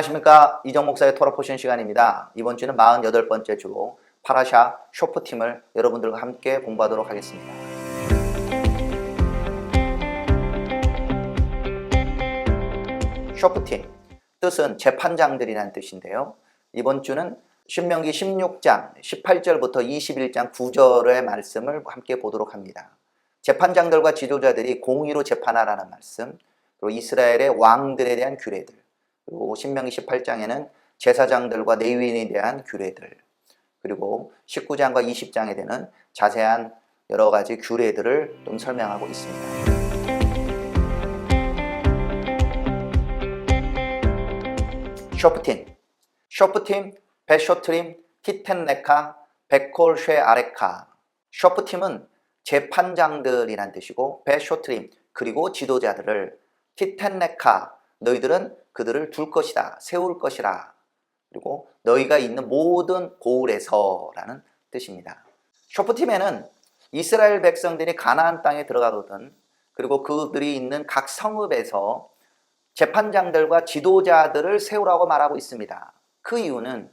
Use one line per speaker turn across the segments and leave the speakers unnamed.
안녕하십니까 이정 목사의 토라 포션 시간입니다. 이번 주는 48번째 주로 파라샤 쇼프팀을 여러분들과 함께 공부하도록 하겠습니다. 쇼프팀 뜻은 재판장들이라는 뜻인데요. 이번 주는 신명기 16장 18절부터 21장 9절의 말씀을 함께 보도록 합니다. 재판장들과 지도자들이 공의로 재판하라는 말씀, 그리고 이스라엘의 왕들에 대한 규례들, 그리고 신명기 18장에는 제사장들과 레위인에 대한 규례들, 그리고 19장과 20장에 되는 자세한 여러 가지 규례들을 좀 설명하고 있습니다. 쇼프팀, 쇼프팀, 베쇼트림, 티텐네카, 베콜쉐 아레카. 쇼프팀은 재판장들이란 뜻이고 베쇼트림 그리고 지도자들을 티텐네카 너희들은 그들을 둘 것이다 세울 것이라 그리고 너희가 있는 모든 고을에서라는 뜻입니다. 쇼프팀에는 이스라엘 백성들이 가나안 땅에 들어가거든 그리고 그들이 있는 각 성읍에서 재판장들과 지도자들을 세우라고 말하고 있습니다. 그 이유는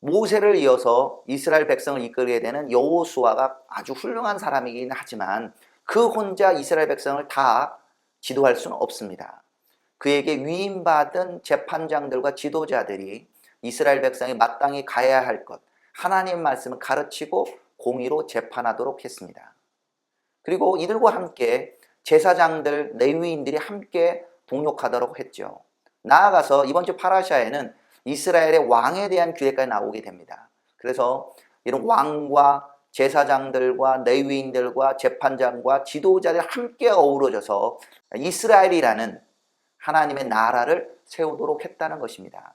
모세를 이어서 이스라엘 백성을 이끌게 되는 여호수아가 아주 훌륭한 사람이긴 하지만 그 혼자 이스라엘 백성을 다 지도할 수는 없습니다. 그에게 위임받은 재판장들과 지도자들이 이스라엘 백성이 마땅히 가야 할 것, 하나님 말씀을 가르치고 공의로 재판하도록 했습니다. 그리고 이들과 함께 제사장들, 레위인들이 함께 동력하도록 했죠. 나아가서 이번 주 파라샤에는 이스라엘의 왕에 대한 규례까지 나오게 됩니다. 그래서 이런 왕과 제사장들과 레위인들과 재판장과 지도자들 함께 어우러져서 이스라엘이라는 하나님의 나라를 세우도록 했다는 것입니다.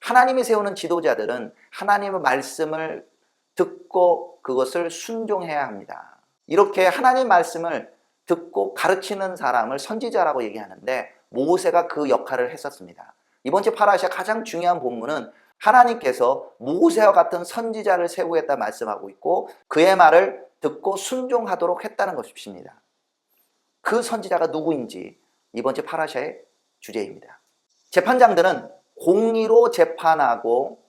하나님이 세우는 지도자들은 하나님의 말씀을 듣고 그것을 순종해야 합니다. 이렇게 하나님 말씀을 듣고 가르치는 사람을 선지자라고 얘기하는데 모세가 그 역할을 했었습니다. 이번 주 파라시아 가장 중요한 본문은 하나님께서 모세와 같은 선지자를 세우겠다 말씀하고 있고 그의 말을 듣고 순종하도록 했다는 것입니다. 그 선지자가 누구인지 이번 주 파라샤의 주제입니다. 재판장들은 공의로 재판하고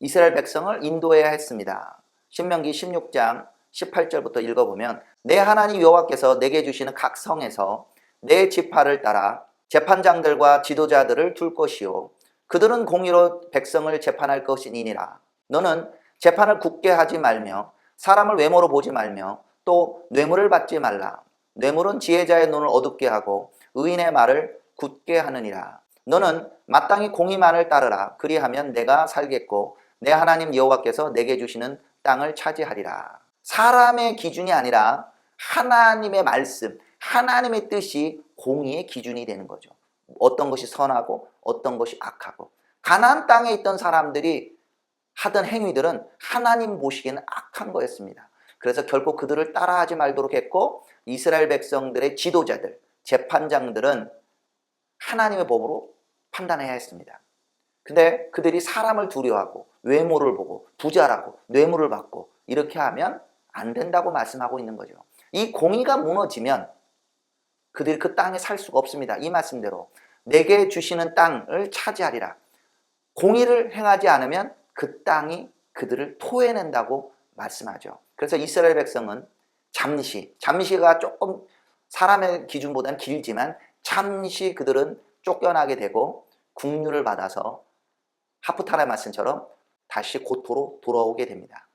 이스라엘 백성을 인도해야 했습니다. 신명기 16장 18절부터 읽어보면 내 하나님 여호와께서 내게 주시는 각 성에서 내 지파를 따라 재판장들과 지도자들을 둘 것이요 그들은 공의로 백성을 재판할 것이니라 너는 재판을 굳게 하지 말며 사람을 외모로 보지 말며 또 뇌물을 받지 말라 뇌물은 지혜자의 눈을 어둡게 하고 의인의 말을 굳게 하느니라 너는 마땅히 공의만을 따르라 그리하면 내가 살겠고 내 하나님 여호와께서 내게 주시는 땅을 차지하리라 사람의 기준이 아니라 하나님의 말씀 하나님의 뜻이 공의의 기준이 되는 거죠. 어떤 것이 선하고 어떤 것이 악하고 가나안 땅에 있던 사람들이 하던 행위들은 하나님 보시기에는 악한 거였습니다. 그래서 결코 그들을 따라하지 말도록 했고 이스라엘 백성들의 지도자들, 재판장들은 하나님의 법으로 판단해야 했습니다. 근데 그들이 사람을 두려워하고 외모를 보고 부자라고 뇌물을 받고 이렇게 하면 안 된다고 말씀하고 있는 거죠. 이 공의가 무너지면 그들이 그 땅에 살 수가 없습니다. 이 말씀대로 내게 주시는 땅을 차지하리라. 공의를 행하지 않으면 그 땅이 그들을 토해낸다고 말씀하죠. 그래서 이스라엘 백성은 잠시, 잠시가 조금 사람의 기준보다는 길지만 잠시 그들은 쫓겨나게 되고 국류를 받아서 하프타라 말씀처럼 다시 고토로 돌아오게 됩니다.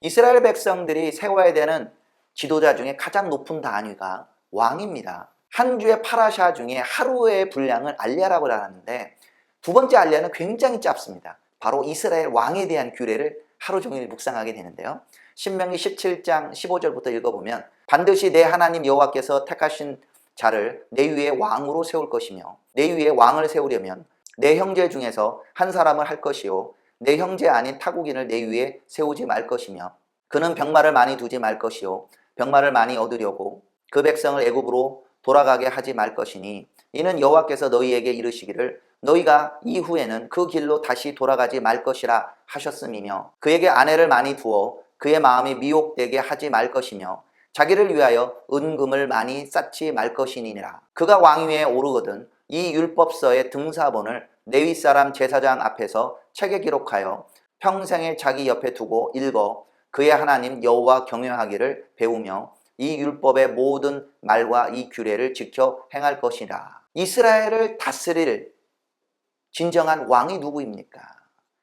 이스라엘 백성들이 세워야 되는 지도자 중에 가장 높은 단위가 왕입니다. 한 주의 파라샤 중에 하루의 분량을 알리아라고 하는데 두 번째 알리아는 굉장히 짧습니다. 바로 이스라엘 왕에 대한 규례를 하루 종일 묵상하게 되는데요. 신명기 17장 15절부터 읽어보면 반드시 내 하나님 여호와께서 택하신 자를 내 위에 왕으로 세울 것이며 내 위에 왕을 세우려면 내 형제 중에서 한 사람을 할 것이요 내 형제 아닌 타국인을 내 위에 세우지 말 것이며 그는 병마를 많이 두지 말 것이요 병마를 많이 얻으려고 그 백성을 애굽으로 돌아가게 하지 말 것이니 이는 여호와께서 너희에게 이르시기를 너희가 이후에는 그 길로 다시 돌아가지 말 것이라 하셨음이며 그에게 아내를 많이 두어 그의 마음이 미혹되게 하지 말 것이며 자기를 위하여 은금을 많이 쌓지 말 것이니라 그가 왕위에 오르거든 이 율법서의 등사본을 네위 사람 제사장 앞에서 책에 기록하여 평생에 자기 옆에 두고 읽어 그의 하나님 여호와 경외하기를 배우며 이 율법의 모든 말과 이 규례를 지켜 행할 것이라. 이스라엘을 다스릴 진정한 왕이 누구입니까?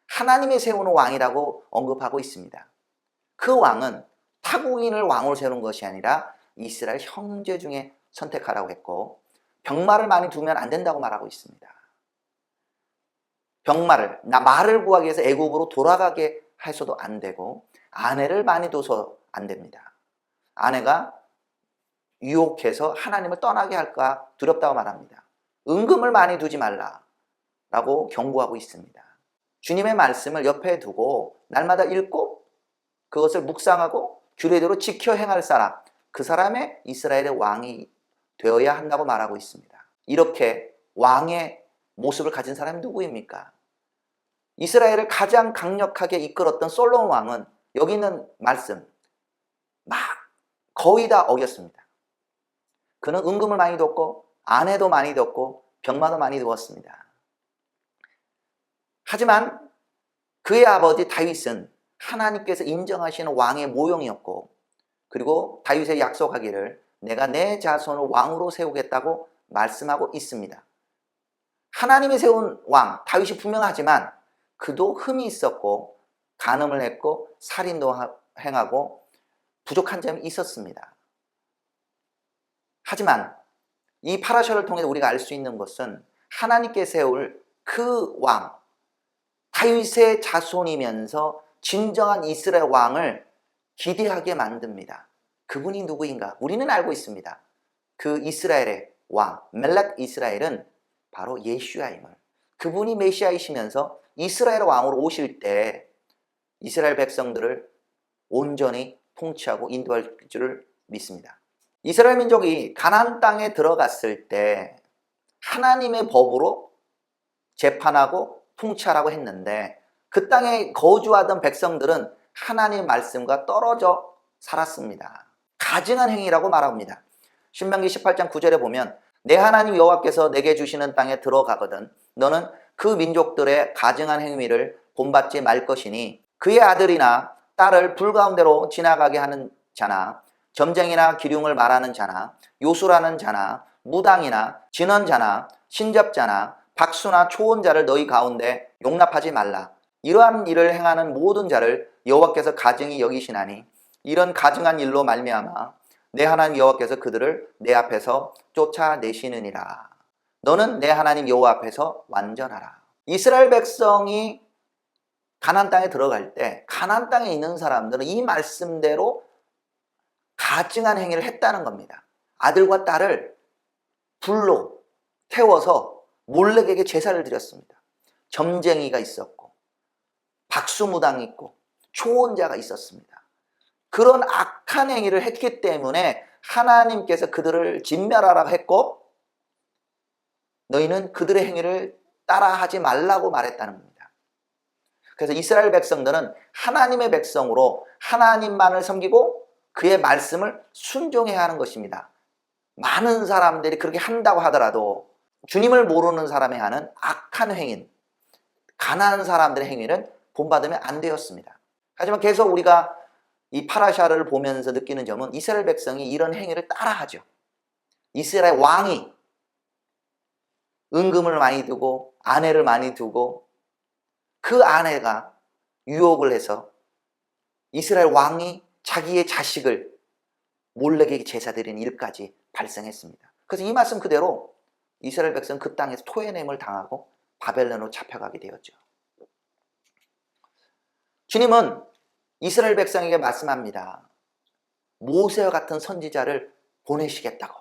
하나님이 세우는 왕이라고 언급하고 있습니다. 그 왕은 타국인을 왕으로 세우는 것이 아니라 이스라엘 형제 중에 선택하라고 했고 병마를 많이 두면 안 된다고 말하고 있습니다. 병마를 나 말을 구하기 위해서 애국으로 돌아가게 해서도 안 되고 아내를 많이 둬서 안 됩니다. 아내가 유혹해서 하나님을 떠나게 할까 두렵다고 말합니다. 은금을 많이 두지 말라라고 경고하고 있습니다. 주님의 말씀을 옆에 두고 날마다 읽고 그것을 묵상하고 규례대로 지켜 행할 사람, 그 사람의 이스라엘의 왕이 되어야 한다고 말하고 있습니다. 이렇게 왕의 모습을 가진 사람이 누구입니까? 이스라엘을 가장 강력하게 이끌었던 솔로몬 왕은 여기 있는 말씀 막 거의 다 어겼습니다. 그는 은금을 많이 뒀고 아내도 많이 뒀고 병마도 많이 두었습니다. 하지만 그의 아버지 다윗은 하나님께서 인정하시는 왕의 모형이었고 그리고 다윗의 약속하기를 내가 내 자손을 왕으로 세우겠다고 말씀하고 있습니다. 하나님이 세운 왕 다윗이 분명하지만 그도 흠이 있었고 간음을 했고 살인도 행하고 부족한 점이 있었습니다. 하지만 이 파라샤를 통해 우리가 알 수 있는 것은 하나님께 세울 그 왕, 다윗의 자손이면서 진정한 이스라엘 왕을 기대하게 만듭니다. 그분이 누구인가? 우리는 알고 있습니다. 그 이스라엘의 왕, 멜렉 이스라엘은 바로 예슈아임을. 그분이 메시아이시면서 이스라엘 왕으로 오실 때 이스라엘 백성들을 온전히 통치하고 인도할 줄을 믿습니다. 이스라엘 민족이 가나안 땅에 들어갔을 때 하나님의 법으로 재판하고 통치하라고 했는데 그 땅에 거주하던 백성들은 하나님의 말씀과 떨어져 살았습니다. 가증한 행위라고 말합니다. 신명기 18장 9절에 보면 내 하나님 여호와께서 내게 주시는 땅에 들어가거든 너는 그 민족들의 가증한 행위를 본받지 말 것이니 그의 아들이나 딸을 불 가운데로 지나가게 하는 자나 점쟁이나 기륭을 말하는 자나 요술하는 자나 무당이나 진언자나 신접자나 박수나 초혼자를 너희 가운데 용납하지 말라. 이러한 일을 행하는 모든 자를 여호와께서 가증히 여기시나니 이런 가증한 일로 말미암아 내 하나님 여호와께서 그들을 내 앞에서 쫓아내시느니라. 너는 내 하나님 여호와 앞에서 완전하라. 이스라엘 백성이 가나안 땅에 들어갈 때 가나안 땅에 있는 사람들은 이 말씀대로 가증한 행위를 했다는 겁니다. 아들과 딸을 불로 태워서 몰래에게 제사를 드렸습니다. 점쟁이가 있었고 박수무당이 있고 초혼자가 있었습니다. 그런 악한 행위를 했기 때문에 하나님께서 그들을 진멸하라 했고 너희는 그들의 행위를 따라하지 말라고 말했다는 겁니다. 그래서 이스라엘 백성들은 하나님의 백성으로 하나님만을 섬기고 그의 말씀을 순종해야 하는 것입니다. 많은 사람들이 그렇게 한다고 하더라도 주님을 모르는 사람이 하는 악한 행위, 가난한 사람들의 행위는 본받으면 안 되었습니다. 하지만 계속 우리가 이 파라샤를 보면서 느끼는 점은 이스라엘 백성이 이런 행위를 따라하죠. 이스라엘 왕이 은금을 많이 두고 아내를 많이 두고 그 아내가 유혹을 해서 이스라엘 왕이 자기의 자식을 몰래게 제사 드리는 일까지 발생했습니다. 그래서 이 말씀 그대로 이스라엘 백성 그 땅에서 토해냄을 당하고 바벨론으로 잡혀가게 되었죠. 주님은 이스라엘 백성에게 말씀합니다. 모세와 같은 선지자를 보내시겠다고.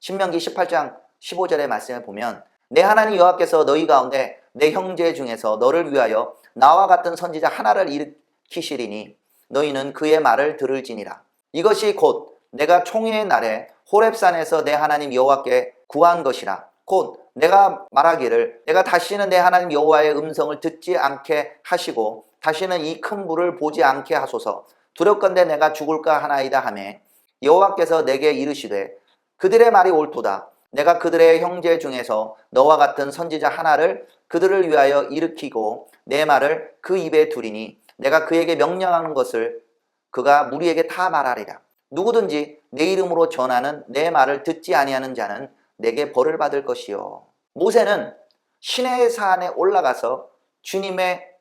신명기 18장 15절의 말씀을 보면 내 하나님 여호와께서 너희 가운데 내 형제 중에서 너를 위하여 나와 같은 선지자 하나를 일으키시리니 너희는 그의 말을 들을지니라. 이것이 곧 내가 총회의 날에 호렙산에서 내 하나님 여호와께 구한 것이라. 곧 내가 말하기를 내가 다시는 내 하나님 여호와의 음성을 듣지 않게 하시고 다시는 이큰 불을 보지 않게 하소서. 두렵건대 내가 죽을까 하나이다 하매 여호와께서 내게 이르시되 그들의 말이 옳도다. 내가 그들의 형제 중에서 너와 같은 선지자 하나를 그들을 위하여 일으키고 내 말을 그 입에 두리니 내가 그에게 명령하는 것을 그가 무리에게 다 말하리라. 누구든지 내 이름으로 전하는 내 말을 듣지 아니하는 자는 내게 벌을 받을 것이요. 모세는 시내 산에 올라가서 주님의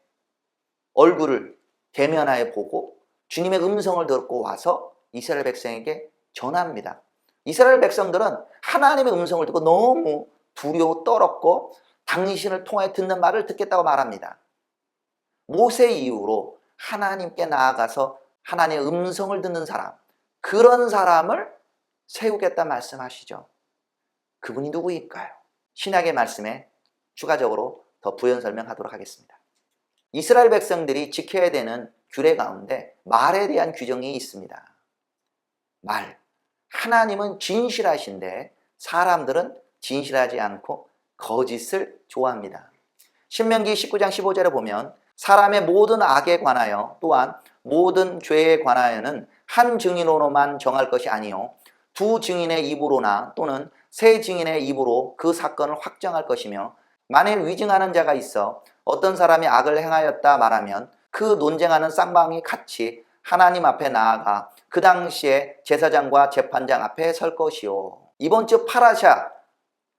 얼굴을 대면하여 보고 주님의 음성을 듣고 와서 이스라엘 백성에게 전합니다. 이스라엘 백성들은 하나님의 음성을 듣고 너무 두려워 떨었고 당신을 통해 듣는 말을 듣겠다고 말합니다. 모세 이후로 하나님께 나아가서 하나님의 음성을 듣는 사람, 그런 사람을 세우겠다 말씀하시죠. 그분이 누구일까요? 신약의 말씀에 추가적으로 더 부연 설명하도록 하겠습니다. 이스라엘 백성들이 지켜야 되는 규례 가운데 말에 대한 규정이 있습니다. 말. 하나님은 진실하신데 사람들은 진실하지 않고 거짓을 좋아합니다. 신명기 19장 15절에 보면 사람의 모든 악에 관하여 또한 모든 죄에 관하여는 한 증인으로만 정할 것이 아니요 두 증인의 입으로나 또는 세 증인의 입으로 그 사건을 확정할 것이며 만일 위증하는 자가 있어 어떤 사람이 악을 행하였다 말하면 그 논쟁하는 쌍방이 같이 하나님 앞에 나아가 그 당시에 제사장과 재판장 앞에 설 것이요. 이번 주 파라샤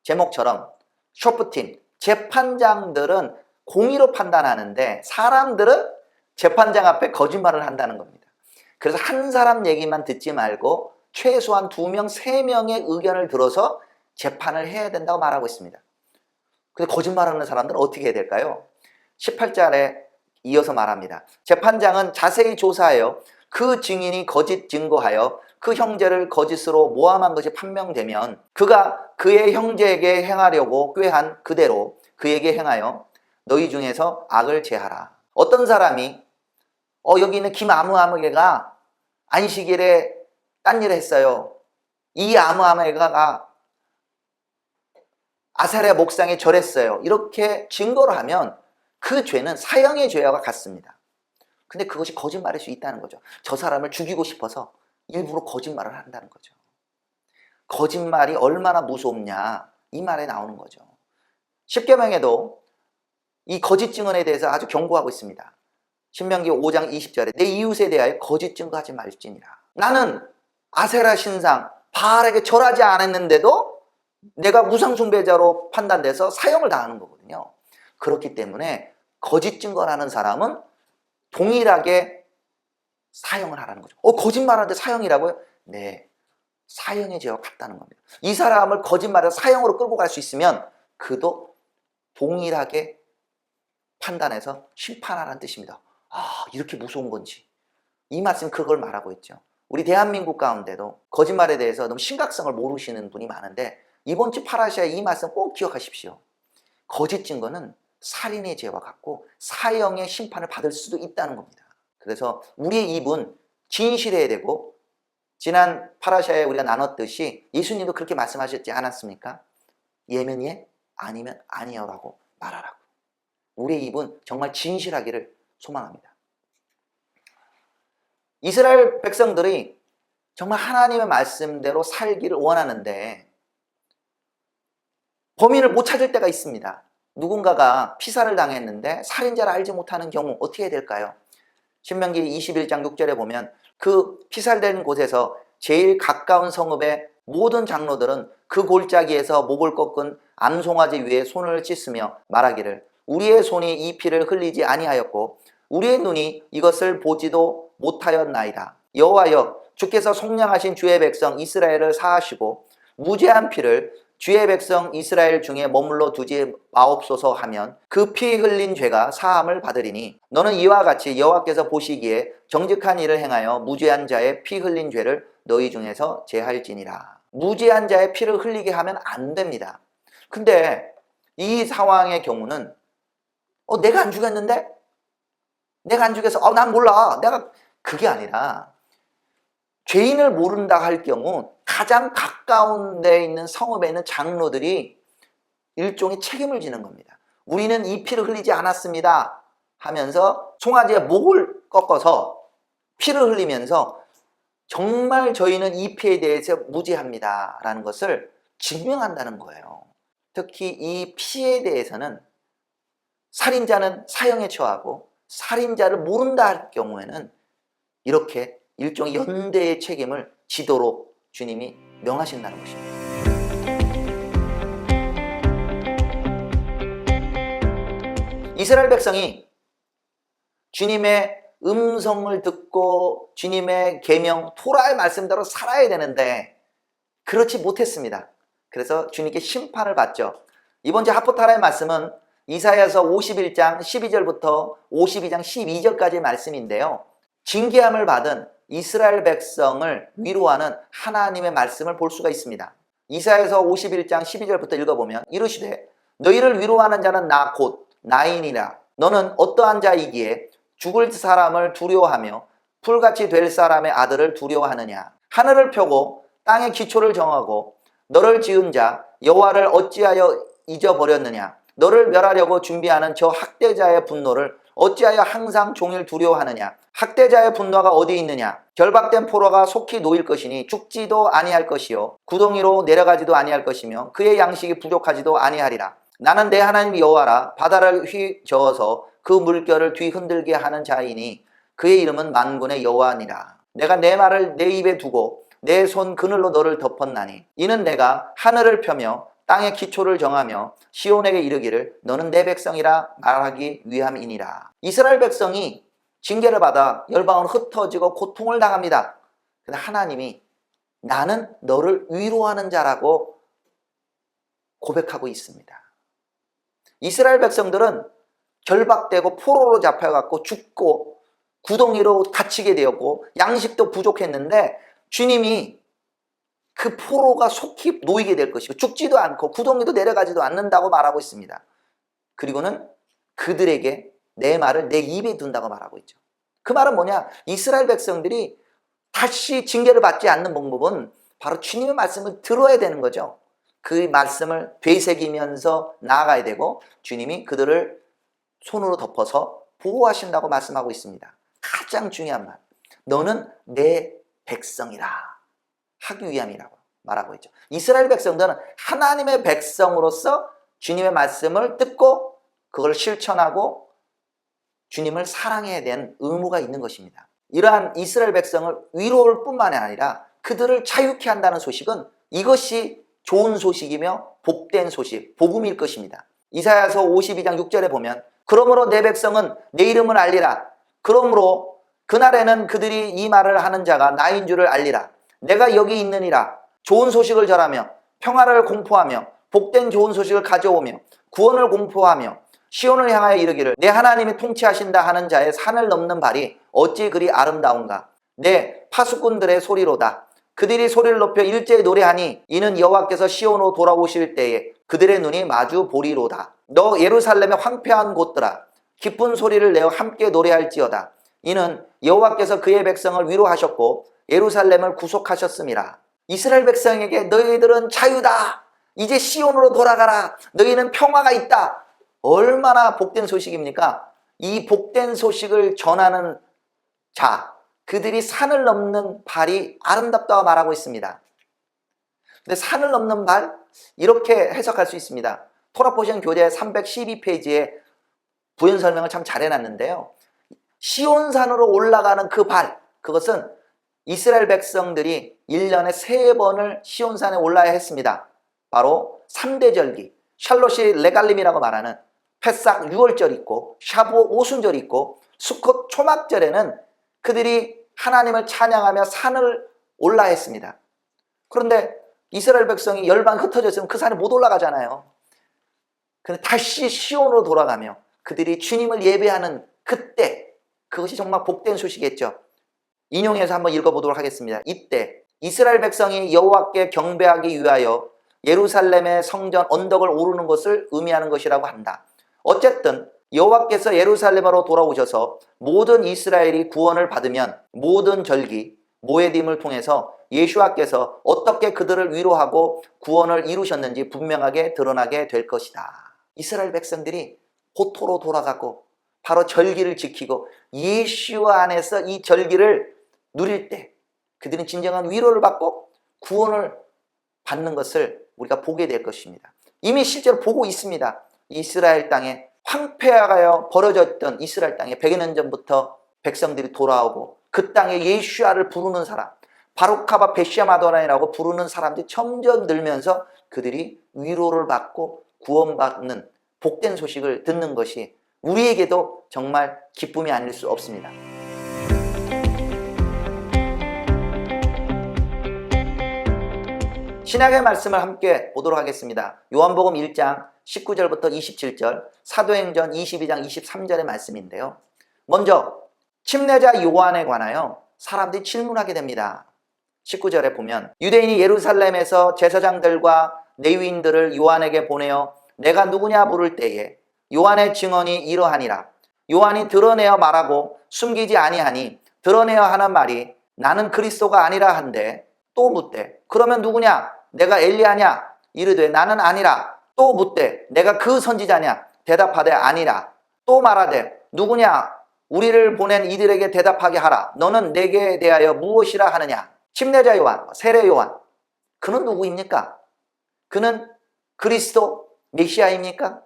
제목처럼 쇼프팀 재판장들은 공의로 판단하는데 사람들은 재판장 앞에 거짓말을 한다는 겁니다. 그래서 한 사람 얘기만 듣지 말고 최소한 두 명, 세 명의 의견을 들어서 재판을 해야 된다고 말하고 있습니다. 근데 거짓말하는 사람들은 어떻게 해야 될까요? 18절에 이어서 말합니다. 재판장은 자세히 조사하여 그 증인이 거짓 증거하여 그 형제를 거짓으로 모함한 것이 판명되면 그가 그의 형제에게 행하려고 꾀한 그대로 그에게 행하여 너희 중에서 악을 제하라. 어떤 사람이 어 여기 있는 김아무아무개가 안식일에 딴 일을 했어요. 이 아무아무개가 아사랴 목상에 절했어요. 이렇게 증거를 하면 그 죄는 사형의 죄와 같습니다. 근데 그것이 거짓말일 수 있다는 거죠. 저 사람을 죽이고 싶어서 일부러 거짓말을 한다는 거죠. 거짓말이 얼마나 무섭냐 이 말에 나오는 거죠. 십계명에도 이 거짓 증언에 대해서 아주 경고하고 있습니다. 신명기 5장 20절에 내 이웃에 대하여 거짓 증거하지 말지니라. 나는 아세라 신상 바알에게 절하지 않았는데도 내가 우상 숭배자로 판단돼서 사형을 당하는 거거든요. 그렇기 때문에 거짓 증거라는 사람은 동일하게 사형을 하라는 거죠. 어, 거짓말하는데 사형이라고요? 네. 사형의 죄와 같다는 겁니다. 이 사람을 거짓말해서 사형으로 끌고 갈 수 있으면 그도 동일하게 판단해서 심판하라는 뜻입니다. 아, 이렇게 무서운 건지. 이 말씀 그걸 말하고 있죠. 우리 대한민국 가운데도 거짓말에 대해서 너무 심각성을 모르시는 분이 많은데 이번 주 파라시아의 이 말씀 꼭 기억하십시오. 거짓 증거는 살인의 죄와 같고 사형의 심판을 받을 수도 있다는 겁니다. 그래서 우리의 입은 진실해야 되고 지난 파라샤에 우리가 나눴듯이 예수님도 그렇게 말씀하셨지 않았습니까? 예면 예 아니면 아니요라고 말하라고. 우리의 입은 정말 진실하기를 소망합니다. 이스라엘 백성들이 정말 하나님의 말씀대로 살기를 원하는데 범인을 못 찾을 때가 있습니다. 누군가가 피살을 당했는데 살인자를 알지 못하는 경우 어떻게 될까요? 신명기 21장 6절에 보면 그 피살된 곳에서 제일 가까운 성읍의 모든 장로들은 그 골짜기에서 목을 꺾은 암송아지 위에 손을 찢으며 말하기를 우리의 손이 이 피를 흘리지 아니하였고 우리의 눈이 이것을 보지도 못하였나이다. 여호와여 주께서 속량하신 주의 백성 이스라엘을 사하시고 무죄한 피를 주의 백성 이스라엘 중에 머물러 두지 마옵소서 하면 그 피 흘린 죄가 사함을 받으리니 너는 이와 같이 여호와께서 보시기에 정직한 일을 행하여 무죄한 자의 피 흘린 죄를 너희 중에서 제할지니라. 무죄한 자의 피를 흘리게 하면 안 됩니다. 근데 이 상황의 경우는 어 내가 안 죽였는데 내가 안 죽여서 어 난 몰라 내가 그게 아니라 죄인을 모른다 할 경우 가장 가까운 데 있는 성읍에 있는 장로들이 일종의 책임을 지는 겁니다. 우리는 이 피를 흘리지 않았습니다. 하면서 송아지의 목을 꺾어서 피를 흘리면서 정말 저희는 이 피에 대해서 무지합니다. 라는 것을 증명한다는 거예요. 특히 이 피해에 대해서는 살인자는 사형에 처하고 살인자를 모른다 할 경우에는 이렇게 일종의 연대의 책임을 지도록 주님이 명하신다는 것입니다. 이스라엘 백성이 주님의 음성을 듣고 주님의 계명 토라의 말씀대로 살아야 되는데 그렇지 못했습니다. 그래서 주님께 심판을 받죠. 이번 주 하포타라의 말씀은 이사야서 51장 12절부터 52장 12절까지의 말씀인데요. 징계함을 받은 이스라엘 백성을 위로하는 하나님의 말씀을 볼 수가 있습니다. 이사야서 51장 12절부터 읽어보면 이르시되 너희를 위로하는 자는 나 곧 나인이라. 너는 어떠한 자이기에 죽을 사람을 두려워하며 풀같이 될 사람의 아들을 두려워하느냐? 하늘을 펴고 땅의 기초를 정하고 너를 지은 자 여호와를 어찌하여 잊어버렸느냐? 너를 멸하려고 준비하는 저 학대자의 분노를 어찌하여 항상 종일 두려워하느냐 학대자의 분노가 어디 있느냐? 결박된 포로가 속히 놓일 것이니 죽지도 아니할 것이요. 구덩이로 내려가지도 아니할 것이며 그의 양식이 부족하지도 아니하리라. 나는 내 하나님 여호와라. 바다를 휘 저어서 그 물결을 뒤흔들게 하는 자이니 그의 이름은 만군의 여호와니라. 내가 내 말을 내 입에 두고 내 손 그늘로 너를 덮었나니 이는 내가 하늘을 펴며 땅의 기초를 정하며 시온에게 이르기를 너는 내 백성이라 말하기 위함이니라. 이스라엘 백성이 징계를 받아 열방은 흩어지고 고통을 당합니다 근데 하나님이 나는 너를 위로하는 자라고 고백하고 있습니다 이스라엘 백성들은 결박되고 포로로 잡혀갖고 죽고 구덩이로 갇히게 되었고 양식도 부족했는데 주님이 그 포로가 속히 놓이게 될 것이고 죽지도 않고 구덩이도 내려가지도 않는다고 말하고 있습니다. 그리고는 그들에게 내 말을 내 입에 둔다고 말하고 있죠. 그 말은 뭐냐? 이스라엘 백성들이 다시 징계를 받지 않는 방법은 바로 주님의 말씀을 들어야 되는 거죠. 그 말씀을 되새기면서 나아가야 되고 주님이 그들을 손으로 덮어서 보호하신다고 말씀하고 있습니다. 가장 중요한 말. 너는 내 백성이라 하기 위함이라고 말하고 있죠. 이스라엘 백성들은 하나님의 백성으로서 주님의 말씀을 듣고 그걸 실천하고 주님을 사랑해야 되는 의무가 있는 것입니다. 이러한 이스라엘 백성을 위로할 뿐만 아니라 그들을 자유케 한다는 소식은 이것이 좋은 소식이며 복된 소식, 복음일 것입니다. 이사야서 52장 6절에 보면 그러므로 내 백성은 내 이름을 알리라. 그러므로 그날에는 그들이 이 말을 하는 자가 나인 줄을 알리라. 내가 여기 있느니라. 좋은 소식을 전하며 평화를 공포하며 복된 좋은 소식을 가져오며 구원을 공포하며 시온을 향하여 이르기를 내 하나님이 통치하신다 하는 자의 산을 넘는 발이 어찌 그리 아름다운가. 내 파수꾼들의 소리로다. 그들이 소리를 높여 일제히 노래하니 이는 여호와께서 시온으로 돌아오실 때에 그들의 눈이 마주 보리로다. 너 예루살렘의 황폐한 곳들아 기쁜 소리를 내어 함께 노래할지어다. 이는 여호와께서 그의 백성을 위로하셨고 예루살렘을 구속하셨음이라. 이스라엘 백성에게 너희들은 자유다. 이제 시온으로 돌아가라. 너희는 평화가 있다. 얼마나 복된 소식입니까? 이 복된 소식을 전하는 자, 그들이 산을 넘는 발이 아름답다고 말하고 있습니다. 근데 산을 넘는 발 이렇게 해석할 수 있습니다. 토라포션 교재 312페이지에 부연 설명을 참 잘 해놨는데요. 시온산으로 올라가는 그 발, 그것은 이스라엘 백성들이 1년에 세 번을 시온산에 올라야 했습니다. 바로 3대 절기, 샬롯이 레갈림이라고 말하는 패싹 6월절 있고 샤보 오순절 있고 수컷 초막절에는 그들이 하나님을 찬양하며 산을 올라 했습니다. 그런데 이스라엘 백성이 열방 흩어졌으면 그 산에 못 올라가잖아요. 근데 다시 시온으로 돌아가며 그들이 주님을 예배하는 그때 그것이 정말 복된 소식이겠죠. 인용해서 한번 읽어보도록 하겠습니다. 이때 이스라엘 백성이 여호와께 경배하기 위하여 예루살렘의 성전 언덕을 오르는 것을 의미하는 것이라고 한다. 어쨌든 여호와께서 예루살렘으로 돌아오셔서 모든 이스라엘이 구원을 받으면 모든 절기 모에딤을 통해서 예수와께서 어떻게 그들을 위로하고 구원을 이루셨는지 분명하게 드러나게 될 것이다. 이스라엘 백성들이 고토로 돌아가고 바로 절기를 지키고 예수와 안에서 이 절기를 누릴 때 그들은 진정한 위로를 받고 구원을 받는 것을 우리가 보게 될 것입니다. 이미 실제로 보고 있습니다. 이스라엘 땅에 황폐하여 벌어졌던 이스라엘 땅에 100여 년 전부터 백성들이 돌아오고 그 땅에 예수아를 부르는 사람 바로카바 베시아마도라이라고 부르는 사람들이 점점 늘면서 그들이 위로를 받고 구원받는 복된 소식을 듣는 것이 우리에게도 정말 기쁨이 아닐 수 없습니다. 신약의 말씀을 함께 보도록 하겠습니다. 요한복음 1장 19절부터 27절, 사도행전 22장 23절의 말씀인데요. 먼저 침례자 요한에 관하여 사람들이 질문하게 됩니다. 19절에 보면 유대인이 예루살렘에서 제사장들과 레위인들을 요한에게 보내어 내가 누구냐 물을 때에 요한의 증언이 이러하니라. 요한이 드러내어 말하고 숨기지 아니하니 드러내어 하는 말이 나는 그리스도가 아니라 한데 또 묻되 그러면 누구냐 내가 엘리야냐? 이르되 나는 아니라 또 묻되 내가 그 선지자냐? 대답하되 아니라. 또 말하되 누구냐? 우리를 보낸 이들에게 대답하게 하라. 너는 내게 대하여 무엇이라 하느냐? 침례자 요한 세례 요한. 그는 누구입니까? 그는 그리스도 메시아입니까?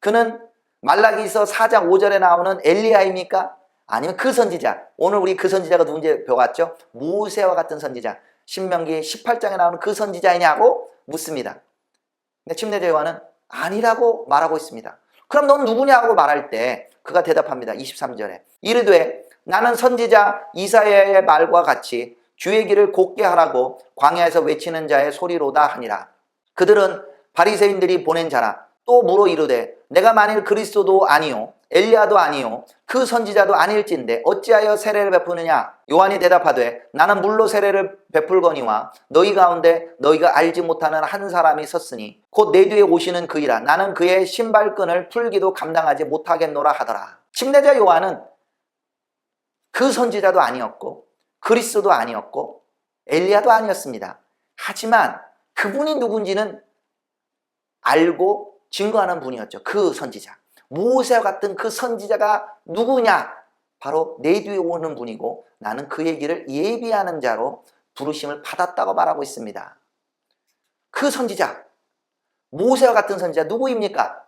그는 말라기서 4장 5절에 나오는 엘리야입니까? 아니면 그 선지자? 오늘 우리 그 선지자가 누군지 배워왔죠? 모세와 같은 선지자 신명기 18장에 나오는 그 선지자이냐고 묻습니다. 근데 침례자 요한은 아니라고 말하고 있습니다. 그럼 넌 누구냐고 말할 때 그가 대답합니다. 23절에 이르되 나는 선지자 이사야의 말과 같이 주의 길을 곧게 하라고 광야에서 외치는 자의 소리로다 하니라. 그들은 바리새인들이 보낸 자라 또 물어 이르되 내가 만일 그리스도도 아니요 엘리야도 아니요 그 선지자도 아닐진데 어찌하여 세례를 베푸느냐? 요한이 대답하되 나는 물로 세례를 베풀거니와 너희 가운데 너희가 알지 못하는 한 사람이 섰으니 곧 내 뒤에 오시는 그이라. 나는 그의 신발끈을 풀기도 감당하지 못하겠노라 하더라. 침례자 요한은 그 선지자도 아니었고 그리스도도 아니었고 엘리야도 아니었습니다. 하지만 그분이 누군지는 알고 증거하는 분이었죠. 그 선지자 모세와 같은 그 선지자가 누구냐? 바로 내 뒤에 오는 분이고 나는 그의 길을 예비하는 자로 부르심을 받았다고 말하고 있습니다. 그 선지자, 모세와 같은 선지자 누구입니까?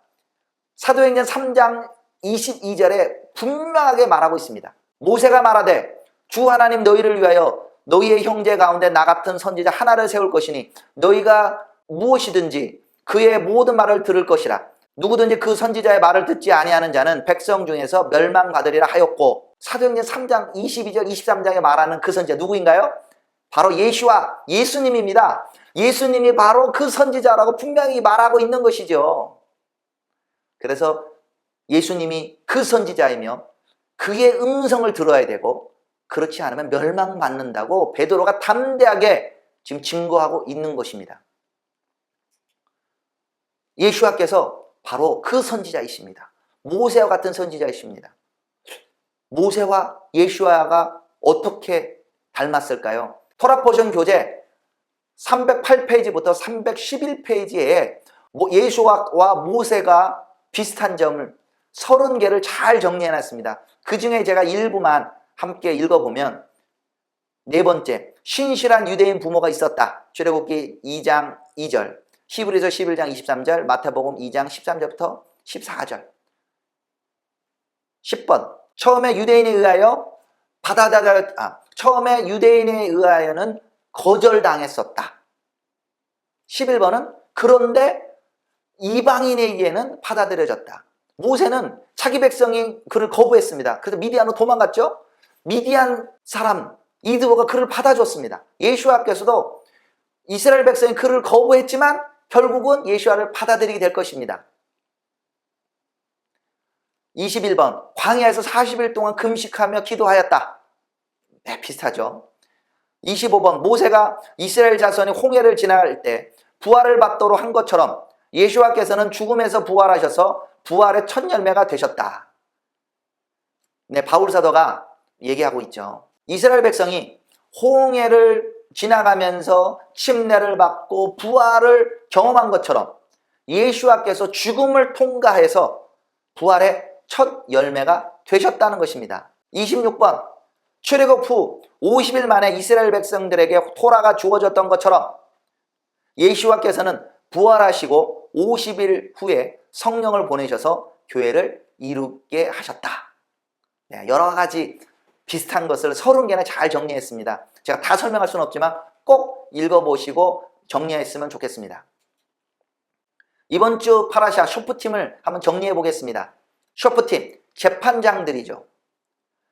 사도행전 3장 22절에 분명하게 말하고 있습니다. 모세가 말하되 주 하나님 너희를 위하여 너희의 형제 가운데 나 같은 선지자 하나를 세울 것이니 너희가 무엇이든지 그의 모든 말을 들을 것이라. 누구든지 그 선지자의 말을 듣지 아니하는 자는 백성 중에서 멸망받으리라 하였고 사도행전 3장 22절 23장에 말하는 그 선지자 누구인가요? 바로 예수와 예수님입니다. 예수님이 바로 그 선지자라고 분명히 말하고 있는 것이죠. 그래서 예수님이 그 선지자이며 그의 음성을 들어야 되고 그렇지 않으면 멸망받는다고 베드로가 담대하게 지금 증거하고 있는 것입니다. 예수와께서 바로 그 선지자이십니다. 모세와 같은 선지자이십니다. 모세와 예수아가 어떻게 닮았을까요? 토라 포션 교재 308페이지부터 311페이지에 예수와 모세가 비슷한 점을 30개를 잘 정리해 놨습니다. 그 중에 제가 일부만 함께 읽어보면 네 번째, 신실한 유대인 부모가 있었다. 출애굽기 2장 2절. 히브리서 11장 23절, 마태복음 2장 13절부터 14절. 10번. 처음에 유대인에 의하여 받아들여 아, 처음에 유대인에 의하여는 거절당했었다. 11번은 그런데 이방인에게는 받아들여졌다. 모세는 자기 백성이 그를 거부했습니다. 그래서 미디안으로 도망갔죠. 미디안 사람 이드보가 그를 받아줬습니다. 예수와께서도 이스라엘 백성이 그를 거부했지만 결국은 예수와를 받아들이게 될 것입니다. 21번 광야에서 40일 동안 금식하며 기도하였다. 네, 비슷하죠. 25번 모세가 이스라엘 자손이 홍해를 지나갈 때 부활을 받도록 한 것처럼 예수와께서는 죽음에서 부활하셔서 부활의 첫 열매가 되셨다. 네, 바울 사도가 얘기하고 있죠. 이스라엘 백성이 홍해를 지나가면서 침례를 받고 부활을 경험한 것처럼 예수와께서 죽음을 통과해서 부활의 첫 열매가 되셨다는 것입니다. 26번 출애굽 후 50일 만에 이스라엘 백성들에게 토라가 주어졌던 것처럼 예수와께서는 부활하시고 50일 후에 성령을 보내셔서 교회를 이루게 하셨다. 네, 여러 가지 비슷한 것을 30개나 잘 정리했습니다. 제가 다 설명할 수는 없지만 꼭 읽어보시고 정리했으면 좋겠습니다. 이번 주 파라샤 쇼프팀을 한번 정리해 보겠습니다. 쇼프팀, 재판장들이죠.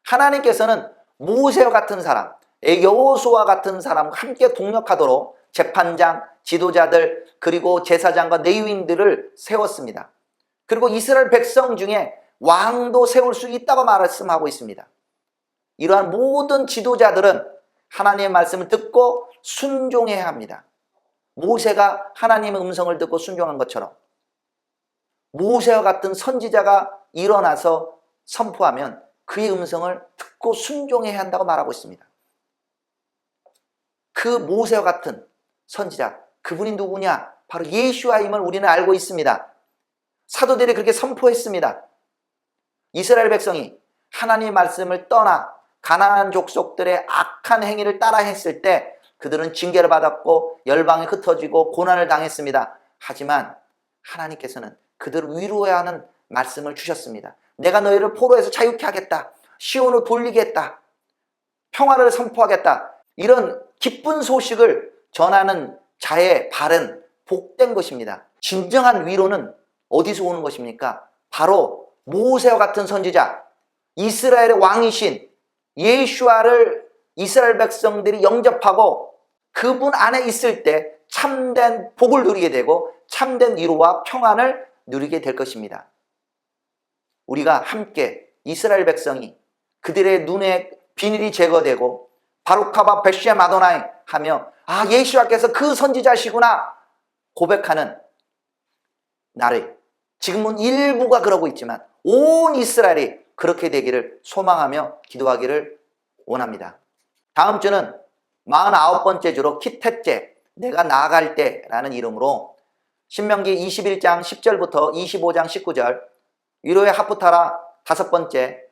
하나님께서는 모세와 같은 사람, 여호수와 같은 사람과 함께 동력하도록 재판장, 지도자들, 그리고 제사장과 레위인들을 세웠습니다. 그리고 이스라엘 백성 중에 왕도 세울 수 있다고 말씀하고 있습니다. 이러한 모든 지도자들은 하나님의 말씀을 듣고 순종해야 합니다. 모세가 하나님의 음성을 듣고 순종한 것처럼 모세와 같은 선지자가 일어나서 선포하면 그의 음성을 듣고 순종해야 한다고 말하고 있습니다. 그 모세와 같은 선지자, 그분이 누구냐? 바로 예수와임을 우리는 알고 있습니다. 사도들이 그렇게 선포했습니다. 이스라엘 백성이 하나님의 말씀을 떠나 가나안 족속들의 악한 행위를 따라 했을 때 그들은 징계를 받았고 열방에 흩어지고 고난을 당했습니다. 하지만 하나님께서는 그들을 위로해야 하는 말씀을 주셨습니다. 내가 너희를 포로에서 자유케 하겠다. 시온으로 돌리겠다. 평화를 선포하겠다. 이런 기쁜 소식을 전하는 자의 발은 복된 것입니다. 진정한 위로는 어디서 오는 것입니까? 바로 모세와 같은 선지자, 이스라엘의 왕이신 예슈아를 이스라엘 백성들이 영접하고 그분 안에 있을 때 참된 복을 누리게 되고 참된 위로와 평안을 누리게 될 것입니다. 우리가 함께 이스라엘 백성이 그들의 눈에 비닐이 제거되고 바루카바 베시아 마도나이 하며 아 예수와께서 그 선지자시구나 고백하는 나를 지금은 일부가 그러고 있지만 온 이스라엘이 그렇게 되기를 소망하며 기도하기를 원합니다. 다음 주는 49번째 주로 키tet제 내가 나아갈 때라는 이름으로 신명기 21장 10절부터 25장 19절 위로의 하프타라 다섯 번째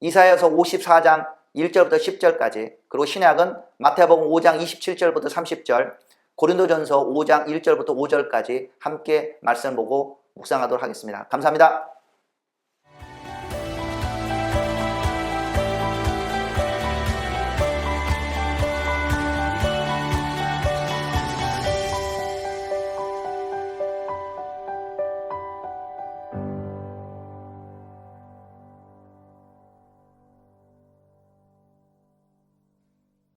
이사야서 54장 1절부터 10절까지 그리고 신약은 마태복음 5장 27절부터 30절 고린도전서 5장 1절부터 5절까지 함께 말씀 보고 묵상하도록 하겠습니다. 감사합니다.